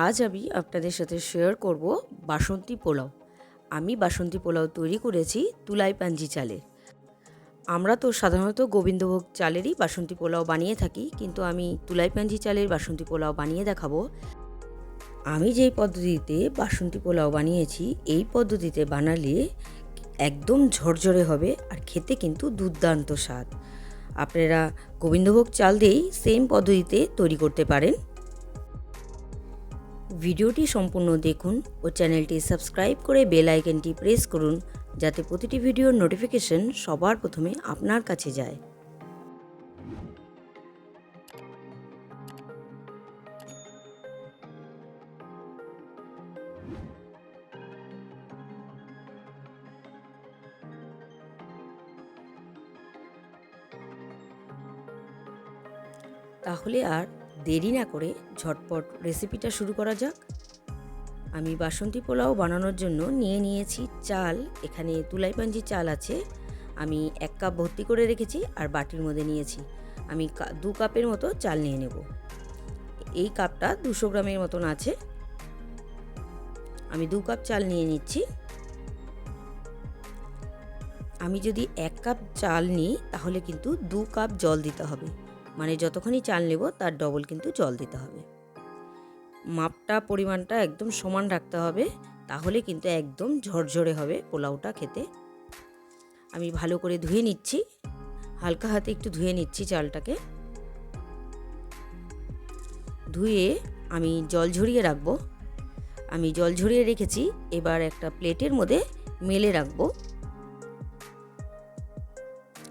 আজ আমি আপনাদের সাথে শেয়ার করব বাসন্তী পোলাও। আমি বাসন্তী পোলাও তৈরি করেছি তুলাই পাঞ্জি চালের আমরা তো সাধারণত গোবিন্দভোগ চালেরই বাসন্তী পোলাও বানিয়ে থাকি, কিন্তু আমি তুলাই পাঞ্জি চালের বাসন্তী পোলাও বানিয়ে দেখাবো। আমি যেই পদ্ধতিতে বাসন্তী পোলাও বানিয়েছি, এই পদ্ধতিতে বানালে একদম ঝরঝরে হবে আর খেতে কিন্তু দুর্দান্ত স্বাদ। আপনারা গোবিন্দভোগ চাল দিয়েই সেম পদ্ধতিতে তৈরি করতে পারেন। ভিডিওটি সম্পূর্ণ দেখুন ও চ্যানেলটি সাবস্ক্রাইব করে বেল আইকনটি প্রেস করুন যাতে প্রতিটি ভিডিওর নোটিফিকেশন সবার প্রথমে আপনার কাছে যায়। তাহলে আর দেরি না করে ঝটপট রেসিপিটা শুরু করা যাক। আমি বাসন্তী পোলাও বানানোর জন্য নিয়ে নিয়েছি চাল। এখানে তুলাই পাঞ্জি চাল আছে। আমি এক কাপ ভর্তি করে রেখেছি আর বাটির মধ্যে নিয়েছি। আমি দু কাপের মতো চাল নিয়ে নেব। এই কাপটা দুশো গ্রামের মতন আছে। আমি দু কাপ চাল নিয়ে নিচ্ছি। আমি যদি এক কাপ চাল নিই তাহলে কিন্তু দু কাপ জল দিতে হবে। মানে যতখানি চাল নেব, তার ডবল কিন্তু জল দিতে হবে। মাপটা, পরিমাণটা একদম সমান রাখতে হবে, তাহলে কিন্তু একদম ঝরঝরে হবে পোলাওটা খেতে। আমি ভালো করে ধুয়ে নিচ্ছি, হালকা হাতে একটু ধুয়ে নিচ্ছি চালটাকে। ধুয়ে আমি জল ঝরিয়ে রাখব। আমি জল ঝরিয়ে রেখেছি, এবার একটা প্লেটের মধ্যে মেলে রাখব।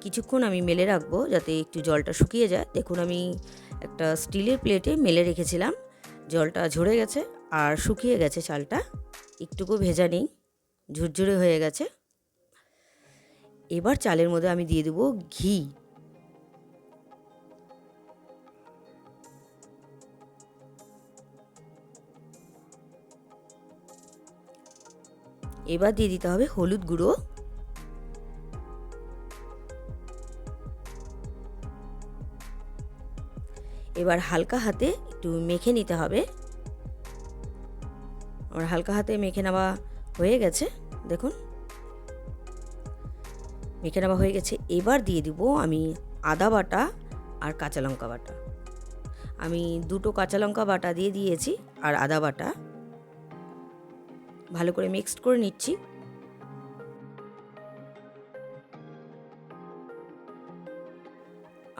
কিছুক্ষণ আমি মেলে রাখব যাতে একটু জলটা শুকিয়ে যায়। দেখুন, আমি একটা স্টিলের প্লেটে মেলে রেখেছিলাম। জলটা ঝরে গেছে আর শুকিয়ে গেছে চালটা। একটুকু ভেজা নেই, ঝুরঝুরে হয়ে গেছে। এবার চালের মধ্যে আমি দিয়ে দেবো ঘি। এবার দিয়ে দিতে হবে হলুদ গুঁড়ো। এবার হালকা হাতে একটু মেখে নিতে হবে। আমার হালকা হাতে মেখে নেওয়া হয়ে গেছে, দেখুন। মেখে নেওয়া হয়ে গেছে। এবার দিয়ে দিব আমি আদা বাটা আর কাঁচা লঙ্কা বাটা। আমি দুটো কাঁচা লঙ্কা বাটা দিয়ে দিয়েছি আর আদা বাটা। ভালো করে মিক্সড করে নিচ্ছি।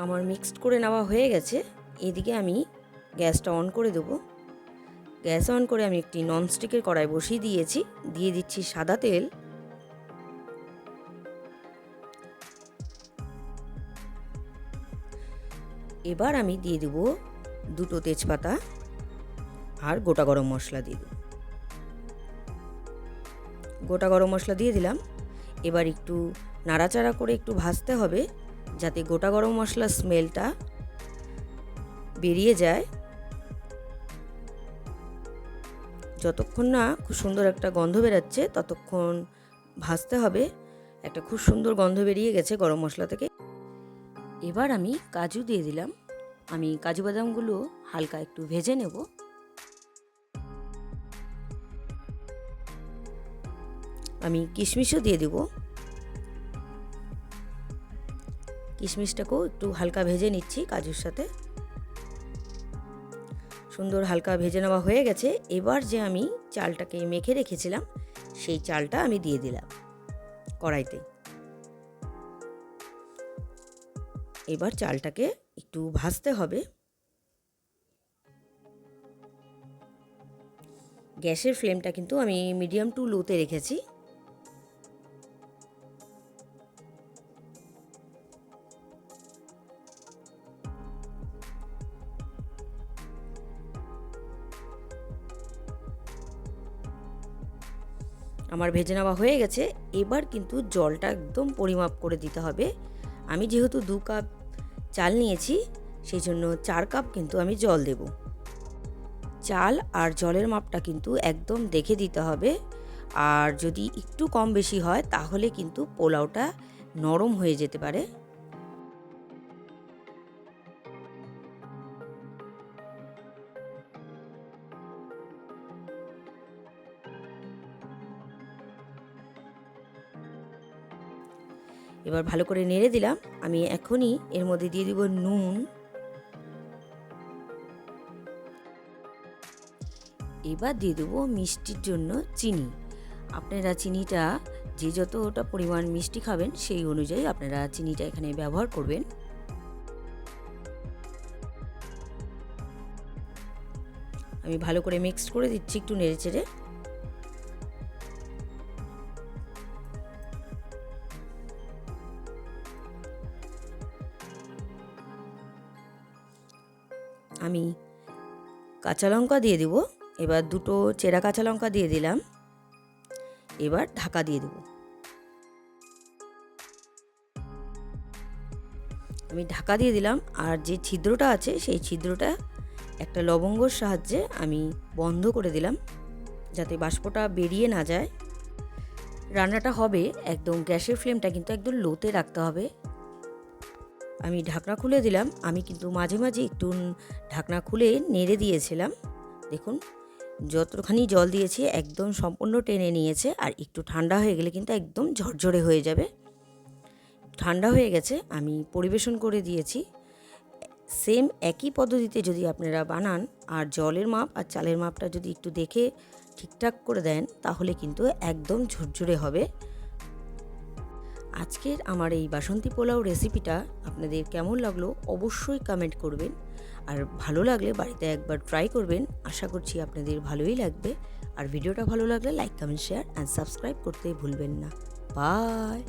আমার মিক্সড করে নেওয়া হয়ে গেছে। এদিকে আমি গ্যাসটা অন করে দেবো। গ্যাস অন করে আমি একটি ননস্টিকের কড়াই বসিয়ে দিয়েছি। দিয়ে দিচ্ছি সাদা তেল। এবার আমি দিয়ে দেব দুটো তেজপাতা আর গোটা গরম মশলা দিয়ে দেব। গোটা গরম মশলা দিয়ে দিলাম। এবার একটু নাড়াচাড়া করে একটু ভাজতে হবে যাতে গোটা গরম মশলার স্মেলটা বেরিয়ে যায়। যতক্ষণ না খুব সুন্দর একটা গন্ধ বেরাচ্ছে, ততক্ষণ ভাজতে হবে। একটা খুব সুন্দর গন্ধ বেরিয়ে গেছে গরম মশলা থেকে। এবার আমি কাজু দিয়ে দিলাম। আমি কাজু বাদামগুলো হালকা একটু ভেজে নেব। আমি কিশমিশও দিয়ে দেব। কিশমিশটাকেও একটু হালকা ভেজে নিচ্ছি কাজুর সাথে। সুন্দর হালকা ভেজে নেওয়া হয়ে গেছে। এবার যে আমি চালটাকে মেখে রেখেছিলাম, সেই চালটা আমি দিয়ে দিলাম কড়াইতে। এবার চালটাকে একটু ভাজতে হবে। গ্যাসের ফ্লেমটা কিন্তু আমি মিডিয়াম টু লোতে রেখেছি। আমার ভেজে নেওয়া হয়ে গেছে, এবার কিন্তু জলটা একদম পরিমাপ করে দিতে হবে। আমি যেহেতু দু কাপ চাল নিয়েছি, সেই জন্য চার কাপ কিন্তু আমি জল দেব। চাল আর জলের মাপটা কিন্তু একদম দেখে দিতে হবে। আর যদি একটু কম বেশি হয়, তাহলে কিন্তু পোলাওটা নরম হয়ে যেতে পারে। এবার ভালো করে নেড়ে দিলাম। আমি এখনই এর মধ্যে দিয়ে দিব নুন। এবার দিয়ে দেবো মিষ্টির জন্য চিনি। আপনারা চিনিটা যে যতটা পরিমাণ মিষ্টি খাবেন সেই অনুযায়ী আপনারা চিনিটা এখানে ব্যবহার করবেন। আমি ভালো করে মিক্সড করে দিচ্ছি একটু নেড়ে চেড়ে। আমি কাঁচা লঙ্কা দিয়ে দেবো। এবার দুটো চেরা কাঁচা লঙ্কা দিয়ে দিলাম। এবার ঢাকা দিয়ে দেবো। আমি ঢাকা দিয়ে দিলাম। আর যে ছিদ্রটা আছে, সেই ছিদ্রটা একটা লবঙ্গর সাহায্যে আমি বন্ধ করে দিলাম, যাতে বাষ্পটা বেরিয়ে না যায়। রান্নাটা হবে একদম গ্যাসের ফ্লেমটা কিন্তু একদম লোতে রাখতে হবে। আমি ঢাকনা খুলে দিলাম। আমি কিন্তু মাঝে মাঝে একটু ঢাকনা খুলে নেড়ে দিয়েছিলাম। দেখুন, যতখানি জল দিয়েছি একদম সম্পূর্ণ টেনে নিয়েছে আর একটু ঠান্ডা হয়ে গেলে কিন্তু একদম ঝরঝরে হয়ে যাবে। ঠান্ডা হয়ে গেছে, আমি পরিবেশন করে দিয়েছি। সেম একই পদ্ধতিতে যদি আপনারা বানান আর জলের মাপ আর চালের মাপটা যদি একটু দেখে ঠিকঠাক করে দেন, তাহলে কিন্তু একদম ঝরঝরে হবে। আজকের আমার এই বাসন্তী পোলাও রেসিপিটা আপনাদের কেমন লাগল অবশ্যই কমেন্ট করবেন। আর ভালো লাগলে বাড়িতে একবার ট্রাই করবেন, আশা করছি আপনাদের ভালোই লাগবে। আর ভিডিওটা ভালো লাগলে like comment share and subscribe করতে ভুলবেন না। বাই